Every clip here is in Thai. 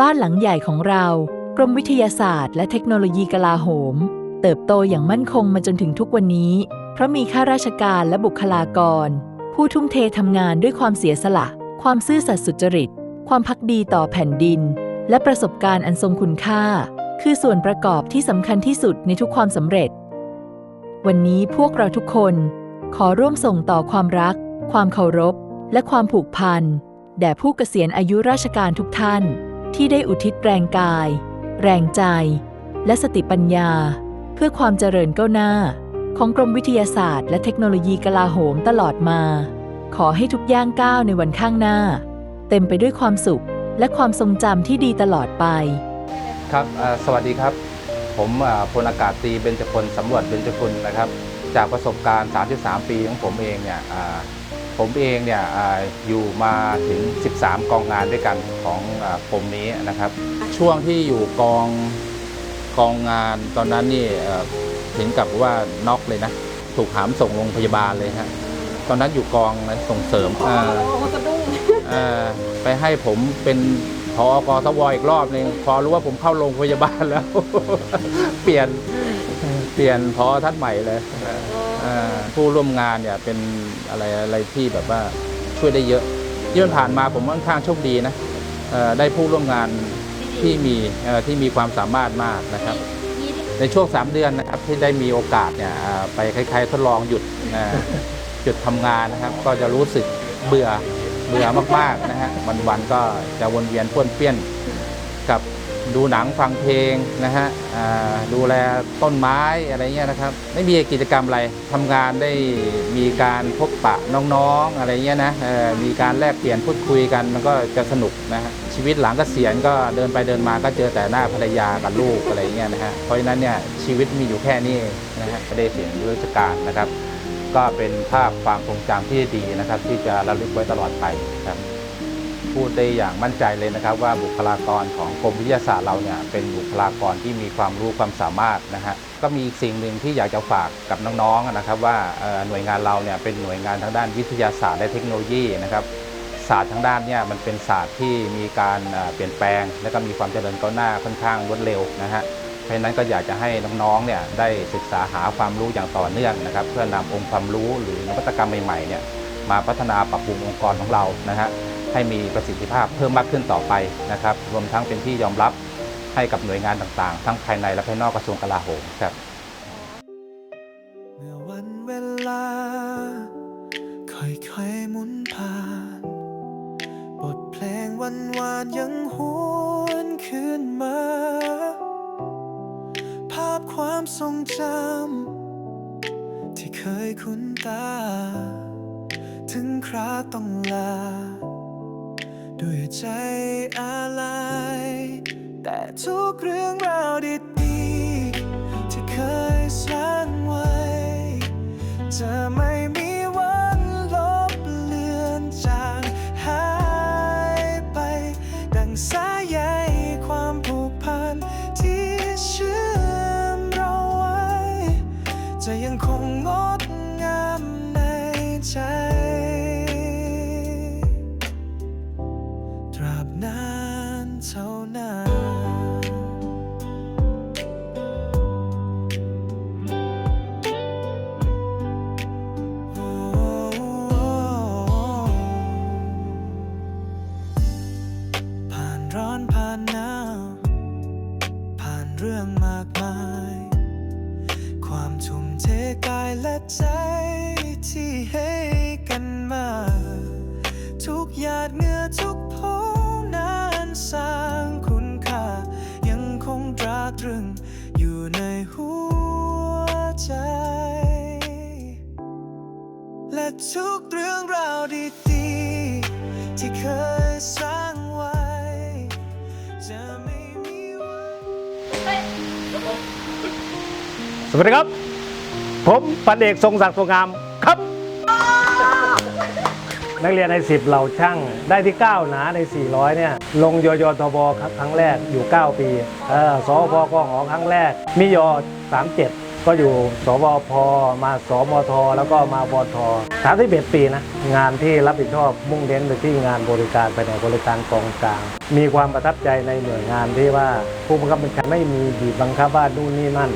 บ้านหลังใหญ่ของเรา กรมวิทยาศาสตร์และเทคโนโลยีกลาโหม เติบโตอย่างมั่นคงมาจนถึงทุกวันนี้ เพราะมีข้าราชการและบุคลากร ผู้ทุ่มเททำงานด้วยความเสียสละ ความซื่อสัตย์สุจริต ความพักดีต่อแผ่นดิน และประสบการณ์อันทรงคุณค่า คือส่วนประกอบที่สำคัญที่สุดในทุกความสำเร็จ วันนี้พวกเราทุกคน ขอร่วมส่งต่อความรัก ความเคารพ และความผูกพันแด่ผู้เกษียณอายุราชการทุกท่าน ที่ได้อุทิศแรงกาย แรงใจ และสติปัญญา เพื่อความเจริญก้าวหน้า ของกรมวิทยาศาสตร์ และเทคโนโลยีกลาโหมตลอดมา ขอให้ทุกย่างก้าวในวันข้างหน้า เต็มไปด้วยความสุข และความทรงจำที่ดีตลอดไป ครับอ่อสวัสดีครับ ผมอ่อพลอากาศตรีเบญจพลสำรวจเบญจคุณนะครับ จากประสบการณ์ 33 ปีของผมเองเนี่ยอ่า ผมเองเนี่ยอ่าอยู่มาถึง 13 กองงานด้วยกันของอ่ากรมนี้นะครับ ช่วงที่อยู่กองกองงานตอนนั้นนี่เอ่อถึงกับว่าน็อกเลยนะ ถูกหามส่งโรงพยาบาลเลยฮะตอนนั้นอยู่กองส่งเสริมอ่าสะดุ้งเอ่อไปให้ผมเป็นพอกสวอีกรอบหนึ่งพอรู้ว่าผมเข้าโรงพยาบาลแล้ว เปลี่ยนเปลี่ยนพอท่านใหม่เลยเอ่อ ผู้ร่วมงานเนี่ยเป็นอะไรอะไรที่แบบว่าช่วยได้เยอะที่มันผ่านมาผมค่อนข้างโชคดีนะได้ผู้ร่วมงานที่มีที่มีความสามารถมากนะครับ ในช่วง 3 เดือนนะครับที่ได้มีโอกาสเนี่ยไปคล้ายๆทดลองหยุดหยุดทำงานนะครับ ก็จะรู้สึกเบื่อเบื่อมากๆนะฮะวันๆก็จะวนเวียนป้วนเปี้ยนกับ ดูหนังฟังเพลงนะฮะดูแลต้นไม้อะไรเงี้ยนะครับ ไม่มีกิจกรรมอะไรทำงานได้มีการพบปะน้องๆอะไรเงี้ยนะมีการแลกเปลี่ยนพูดคุยกันมันก็จะสนุกนะฮะชีวิตหลังเกษียณก็เดินไปเดินมาก็เจอแต่หน้าภรรยากับลูกอะไรเงี้ยนะฮะเพราะฉะนั้นเนี่ยชีวิตมีอยู่แค่นี้นะฮะไม่ได้เสียงราชการนะครับ ก็เป็นภาพความทรงจำที่ดีนะครับ ที่จะระลึกไว้ตลอดไปครับ พูดได้อย่างมั่นใจเลยนะครับ ว่าบุคลากรของกรมวิทยาศาสตร์เราเนี่ยเป็นบุคลากรที่มีความรู้ความสามารถนะฮะก็มีสิ่งหนึ่งที่อยากจะฝากกับน้องๆนะครับ ว่าหน่วยงานเราเนี่ยเป็นหน่วยงานทางด้านวิทยาศาสตร์และเทคโนโลยีนะครับศาสตร์ทางด้านเนี่ยมันเป็นศาสตร์ที่มีการเปลี่ยนแปลง และก็มีความเจริญก้าวหน้าค่อนข้างรวดเร็วนะฮะเพราะฉะนั้นก็อยากจะให้น้องๆเนี่ยได้ศึกษาหาความรู้อย่างต่อเนื่องนะครับ เพื่อนำองค์ความรู้หรือนวัตกรรมใหม่ๆเนี่ยมาพัฒนาปรับปรุงองค์กรของเรานะฮะ ให้มีประสิทธิภาพเพิ่มมากขึ้นต่อไปนะครับ รวมทั้งเป็นที่ยอมรับให้กับหน่วยงานต่างๆ ทั้งภายในและภายนอกกระทรวงกลาโหมครับเมื่อวันเวลา ค่อยๆหมุนผ่าน บทเพลงวันวานยังหวนคืนมา ภาพความทรงจำที่เคยคุ้นตา ถึงคราต้องลา ด้วยใจอะไรแต่ทุกเรื่องราวดีๆที่เคยสร้างไว้จะไม่มีวันลบเลือนจางหายไปดังสาย ทุกเรื่องราวดีๆ ที่เคยสร้างไว้ จะไม่มีวัน สวัสดีครับ ผมพันเอกทรงศักดิ์ทรงงามครับ นักเรียนใน 10 เหล่าช่างได้ที่ 9 หนาใน 400 เนี่ย ลงยอยทบครั้งแรกอยู่ 9 ปีเออสอพกหอครั้งแรกมิยอ37 ก็อยู่สวพมาสมท แล้วก็มาบท31 ปีนะ งานที่รับผิดชอบมุ่งเน้นไปที่งานบริการภายในบริการกองกลาง มีความประทับใจในหน่วยงานที่ว่าผู้บังคับบัญชาไม่มีบีบบังคับว่านู่นนี่นั่น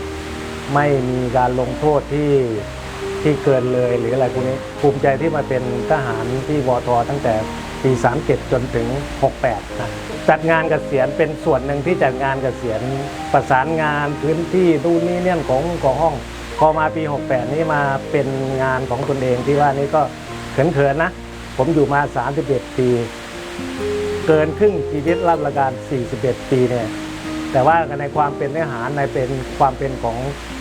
ไม่มีการลงโทษที่ที่เกินเลยหรืออะไรพวกนี้ภูมิใจที่มาเป็นทหารที่วทตั้งแต่ปี 37 จนถึง 68 นะ จัดงานกเกษียณเป็นส่วนหนึ่งที่จัดงานกเกษียณประสานงานพื้นที่ดูนนี่เนี่ยของของห้อง พอมาปี 68 นี้มาเป็นงานของตนเองที่ว่านี่ก็เขินๆนะ ผมอยู่มา 31 ปี เกินครึ่งชีวิตรับราชการ 41 ปีเนี่ยแต่ว่าในความเป็นทหารในเป็นความเป็นของ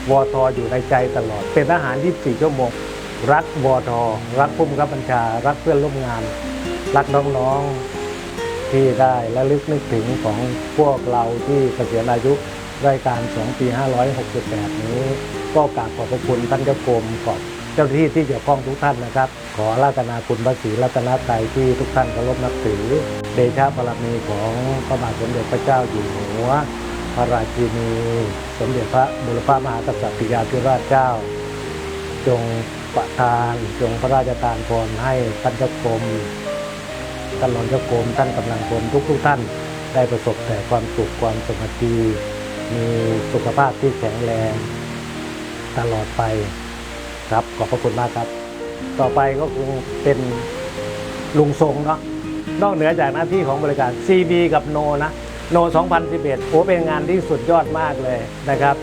วอทอยู่ในใจตลอด เป็นทหาร 24 ชั่วโมง รักวอทรักผู้บังคับบัญชา รักเพื่อนร่วมงาน รักน้องๆ ที่ได้และลึกนึกถึงของพวกเราที่เกษียณอายุรายการ2ปี 568 นี้ ก็กราบขอบพระคุณท่านเจ้ากรมขอบเจ้าหน้าที่ที่เกี่ยวข้องทุกท่านนะครับ ขอราตนาคุณพระศรีรัตนตรัยที่ทุกท่านเคารพนับถือ เดชะบารมีของพระบาทสมเด็จพระเจ้าอยู่หัวพระราชินี สมเด็จพระบุรพมหากษัตริยาธิราชเจ้า จงประทานจงพระราชทานพรให้ท่านเจ้ากรม ท่านรองเจ้ากรมท่านกำลังพลทุกทุกท่านได้ประสบแต่ความสุขความสมบัติมีสุขภาพที่แข็งแรงตลอดไปครับขอบพระคุณมากครับ ต่อไปก็คงเป็นลุงทรงเนาะนอกเหนือจากหน้าที่ของบริการ CB กับโนนะโน 2011 โอ้เป็นงานที่สุดยอดมากเลยนะครับ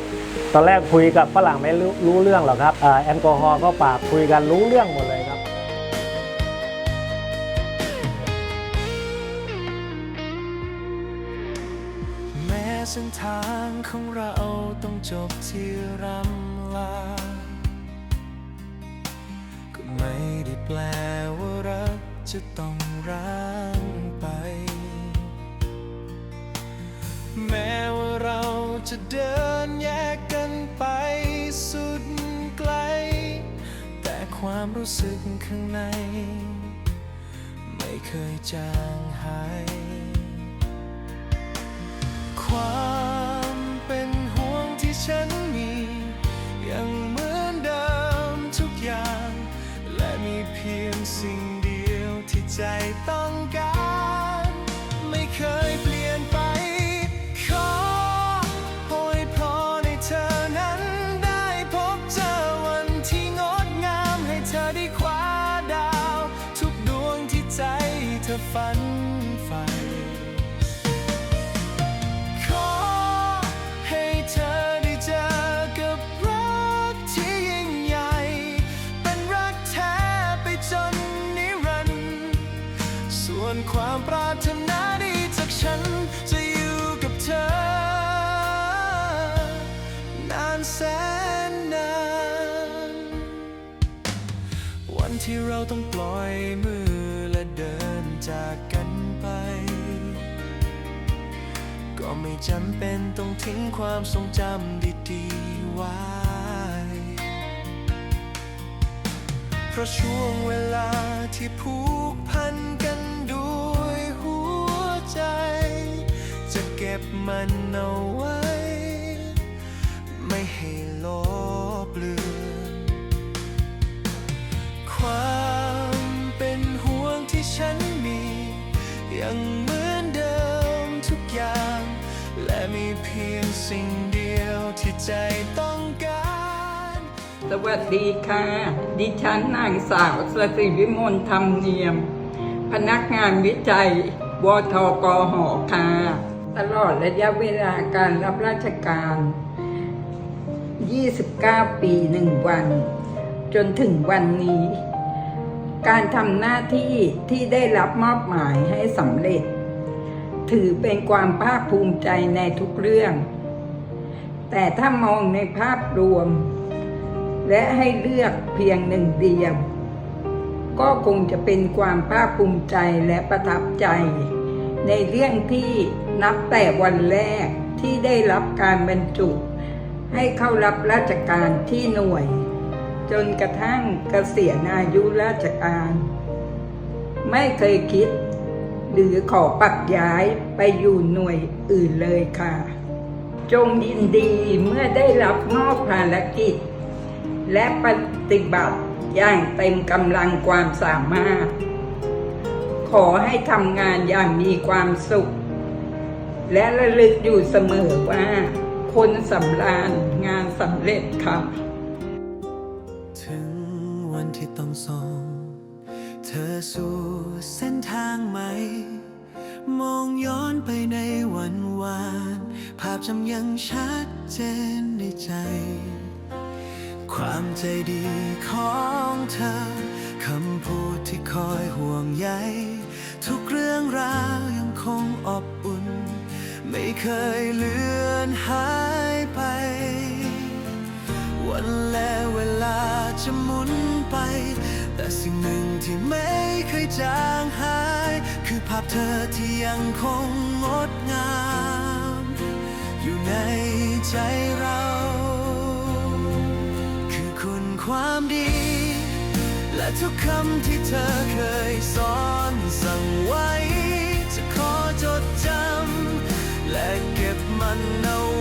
ตอนแรกคุยกับฝรั่งไม่รู้เรื่องหรอกครับแอลกอฮอล์ก็ปากคุยกันรู้เรื่องหมดเลย ของเราต้องจบที่รำลา ก็ไม่ได้แปลว่ารักจะต้องร้างไป แม้ว่าเราจะเดินแยกกันไปสุดไกล แต่ความรู้สึกข้างใน ไม่เคยจางหายความ ยวที่ ส่วนความปรารถนาดีจากฉันจะอยู่กับเธอ นานแสนนาน วันที่เราต้องปล่อยมือและเดินจากกันไป ก็ไม่จำเป็นต้องทิ้งความทรงจำดีๆไว้ เพราะช่วงเวลาที่ผูกพัน ใจต้องการ สวัสดีค่ะ ดิฉันนางสาวสศิวิมลธรรมเนียม พนักงานวิจัยวทกหอค่ะ ตลอดระยะเวลาการรับราชการ 29 ปี 1 วัน จนถึงวันนี้ การทำหน้าที่ที่ได้รับมอบหมายให้สำเร็จ ถือเป็นความภาคภูมิใจในทุกเรื่อง แต่ถ้ามองในภาพรวม และให้เลือกเพียงหนึ่งเดียว ก็คงจะเป็นความภาคภูมิใจและประทับใจ ในเรื่องที่นับแต่วันแรกที่ได้รับการบรรจุ ให้เข้ารับราชการที่หน่วย จนกระทั่งเกษียณอายุราชการ ไม่เคยคิด หรือขอปักย้ายไปอยู่หน่วยอื่นเลยค่ะ จงยินดีเมื่อได้รับมอบภารกิจ และปฏิบัติอย่างเต็มกำลังความสามารถ ขอให้ทำงานอย่างมีความสุข และระลึกอยู่เสมอว่า คนสำราญงานสำเร็จครับถึงวันที่ต้องส่งเธอสู่เส้นทางใหม่ มองย้อนไปในวันวาน ภาพจำยังชัดเจนในใจ ความใจดีของเธอ คำพูดที่คอยห่วงใย ทุกเรื่องราวยังคงอบอุ่น ไม่เคยเลือนหายไป วันและเวลาจะหมุนไป แต่สิ่งหนึ่งที่ไม่เคยจางหายาพเธอที่ยังคงงดงาม อยู่ในใจเรา คือคุณความดี และทุกคำที่เธอเคยสอนสั่งไว้ จะขอจดจำและเก็บมันเอา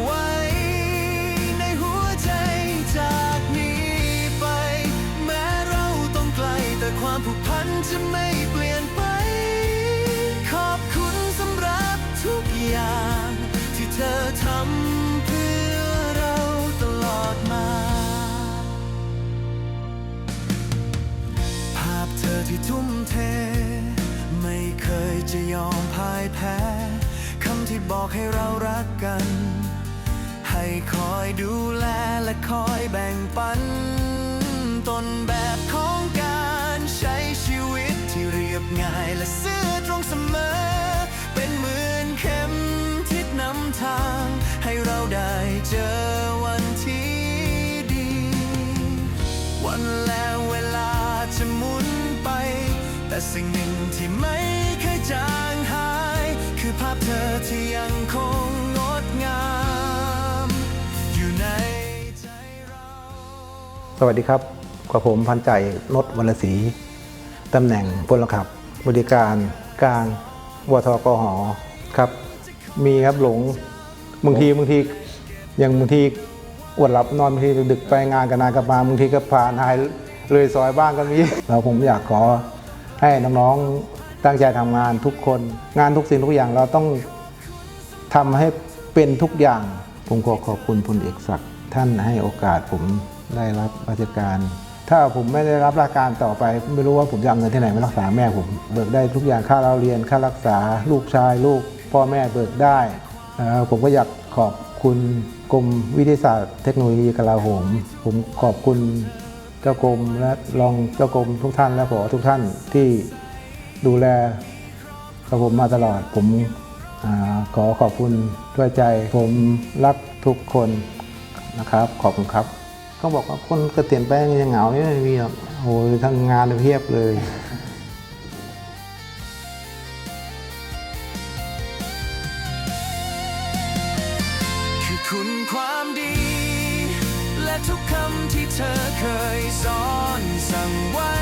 ายแพ้ คำที่บอกให้เรารักกัน ให้คอยดูแลและคอยแบ่งปัน ต้นแบบของการใช้ชีวิตที่เรียบง่ายและซื่อตรงเสมอ เป็นเหมือนเข็มทิศนำทาง ให้เราได้เจอ สวัสดีครับกับผมพันใจนศวรศรีตำแหน่งพลขับบริการกลางวทกหครับ มีครับหลงบางทีบางทีอย่างบางทีอดหลับนอนบางทีดึกไปงานกันนานกลับมาบางทีก็ผ่านหายเลยซอยบ้างก็มีแล้วผมอยากขอให้น้องๆตั้งใจทำงานทุกคน งานทุกสิ่งทุกอย่างเราต้องทำให้เป็นทุกอย่างผมขอขอบคุณพลเอกศักดิ์ท่านให้โอกาสผม ได้รับราชการ ถ้าผมไม่ได้รับราชการต่อไป ไม่รู้ว่าผมจะเอาเงินที่ไหนมารักษาแม่ผม เบิกได้ทุกอย่างค่าเราเรียนค่ารักษาลูกชายลูก พ่อแม่เบิกได้ ผมก็อยากขอบคุณกรมวิทยาศาสตร์เทคโนโลยีกลาโหม ผมขอบคุณเจ้ากรมและรองเจ้ากรมทุกท่านและผอทุกท่านที่ดูแลกับผมมาตลอด ผมอขอขอบคุณด้วยใจ ผมรักทุกคนนะครับ ขอบคุณครับ เขาบอกว่าคนเกษียณไปยังเหงาเนี่ยมีหรอกโอ้ยทางงานเพียบเลยคือคุณความดี และทุกคำที่เธอเคยสอนสั่งไว้